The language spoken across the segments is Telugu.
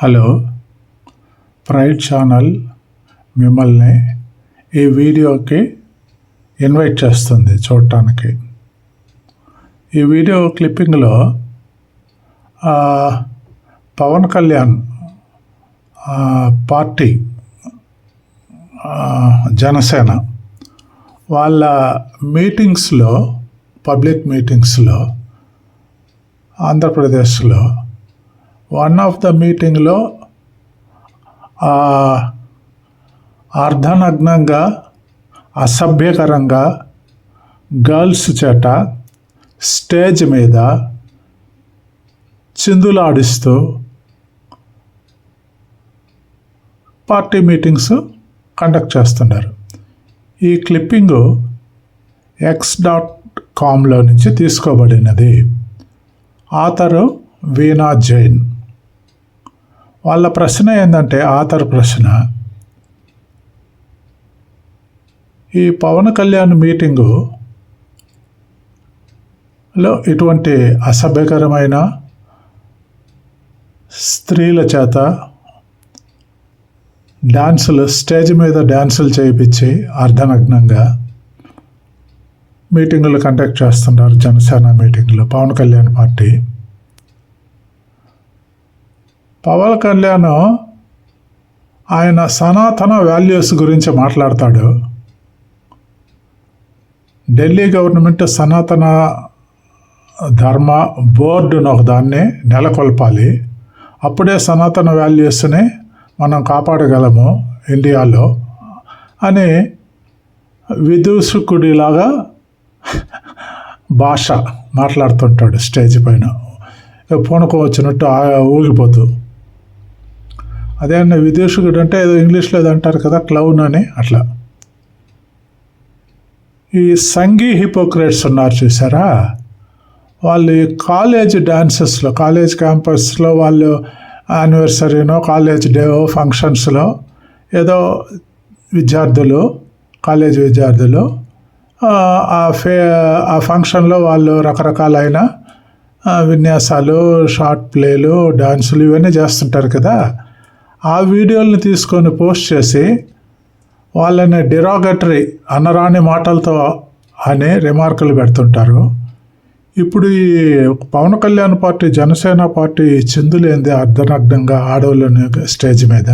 హలో ప్రైడ్ ఛానల్ మిమ్మల్ని ఈ వీడియోకి ఇన్వైట్ చేస్తుంది చూడటానికి. ఈ వీడియో క్లిప్పింగ్లో పవన్ కళ్యాణ్ పార్టీ జనసేన వాళ్ళ మీటింగ్స్లో పబ్లిక్ మీటింగ్స్లో ఆంధ్రప్రదేశ్లో వన్ ఆఫ్ ద మీటింగ్లో అర్ధనగ్నంగా అసభ్యకరంగా గర్ల్స్ చేట స్టేజ్ మీద చిందులాడిస్తూ పార్టీ మీటింగ్స్ కండక్ట్ చేస్తున్నారు. ఈ క్లిప్పింగు ఎక్స్ డాట్ కామ్లో నుంచి తీసుకోబడినది. ఆతరు వీణా జైన్. వాళ్ళ ప్రశ్న ఏంటంటే ఆతర్ ప్రశ్న ఈ పవన్ కళ్యాణ్ మీటింగు లో ఇటువంటి అసభ్యకరమైన స్త్రీల చేత డాన్సులు స్టేజ్ మీద డాన్సులు చేయించి అర్ధనగ్నంగా మీటింగులు కండక్ట్ చేస్తున్నారు జనసేన మీటింగులు పవన్ కళ్యాణ్ పార్టీ. పవన్ కళ్యాణ్ ఆయన సనాతన వాల్యూస్ గురించి మాట్లాడతాడు. ఢిల్లీ గవర్నమెంట్ సనాతన ధర్మ బోర్డును ఒకదాన్ని నెలకొల్పాలి. అప్పుడే సనాతన వాల్యూస్ని మనం కాపాడగలము ఇండియాలో అని విదూషకుడిలాగా భాష మాట్లాడుతుంటాడు స్టేజ్ పైన. పూనకం వచ్చినట్టు ఊగిపోతూ. అదే అన్న విదేశకుడు అంటే ఏదో ఇంగ్లీష్లో ఏదో అంటారు కదా క్లౌన్ అని అట్లా. ఈ సంఘీ హిపోక్రేట్స్ ఉన్నారు చూసారా? వాళ్ళు ఈ కాలేజ్ డాన్సెస్లో కాలేజ్ క్యాంపస్లో వాళ్ళు యానివర్సరీనో కాలేజ్ డే ఫంక్షన్స్లో ఏదో విద్యార్థులు కాలేజ్ విద్యార్థులు ఆ, ఫే ఆ ఫంక్షన్లో వాళ్ళు రకరకాలైన విన్యాసాలు షార్ట్ ప్లేలు డాన్సులు ఇవన్నీ చేస్తుంటారు కదా. ఆ వీడియోల్ని తీసుకొని పోస్ట్ చేసి వాళ్ళని డిరాగటరీ అనరాని మాటలతో అనే రిమార్కులు పెడుతుంటారు. ఇప్పుడు ఈ పవన్ కళ్యాణ్ పార్టీ జనసేన పార్టీ చిందులేంది అర్ధనగ్నంగా ఆడవాళ్ళని స్టేజ్ మీద.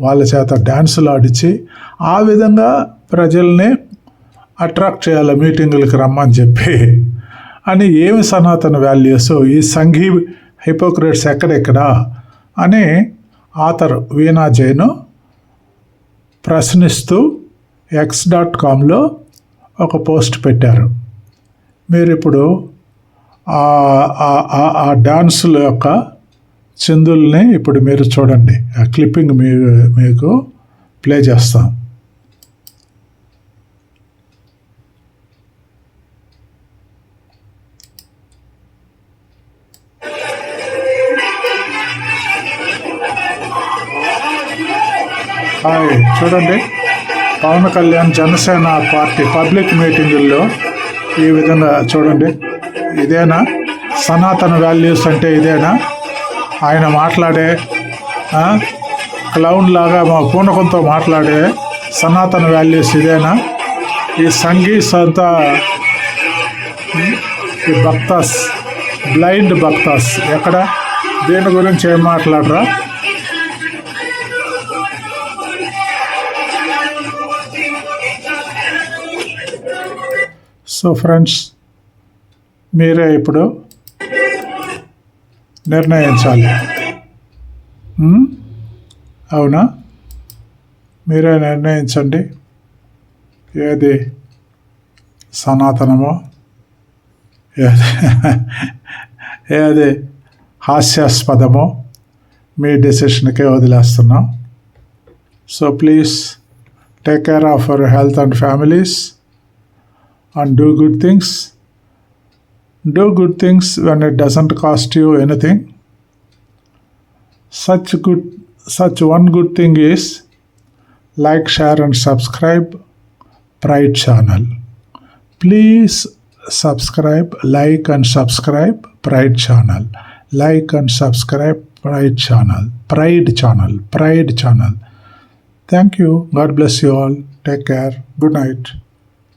వాళ్ళ చేత డ్యాన్సులు ఆడిచి ఆ విధంగా ప్రజల్ని అట్రాక్ట్ చేయాలి మీటింగులకు రమ్మని చెప్పి అని ఏమి సనాతన వాల్యూస్ ఈ సంఘీ హిపోక్రేట్స్ ఎక్కడెక్కడ అని ఆథర్ వీణా జైన్ ప్రశ్నిస్తూ ఎక్స్ డాట్ కామ్లో ఒక పోస్ట్ పెట్టారు. మీరు ఇప్పుడు ఆ- ఆ- ఆ- ఆ డాన్సుల యొక్క చిందుల్ని ఇప్పుడు మీరు చూడండి. ఆ క్లిప్పింగ్ మీ మీకు ప్లే చేస్తాం. హాయ్ చూడండి. పవన్ కళ్యాణ్ జనసేన పార్టీ పబ్లిక్ మీటింగుల్లో ఈ విధంగా చూడండి. ఇదేనా? సనాతన వాల్యూస్ అంటే ఇదేనా? ఆయన మాట్లాడే క్లౌన్ లాగా మా పూనకంతో మాట్లాడే సనాతన వాల్యూస్ ఇదేనా? ఈ సంగీస్ అంతా ఈ భక్తాస్ బ్లైండ్ భక్తాస్ ఎక్కడ? దీని గురించి ఏం మాట్లాడరా? సో ఫ్రెండ్స్ మీరే ఇప్పుడు నిర్ణయించాలి. అవునా? మీరే నిర్ణయించండి. ఏది? సనాతనమో? ఏది? ఏది? హాస్యాస్పదమో? మీ డెసిషన్కే వదిలేస్తున్నాం. So please take care of our health and families. and do good things. Do good things when it doesn't cost you anything. Such good such one good thing is like, share and subscribe Pride channel. Please subscribe, like and subscribe Pride channel. Like and subscribe Pride channel. Pride channel. Pride channel. Thank you. God bless you all. Take care. Good night.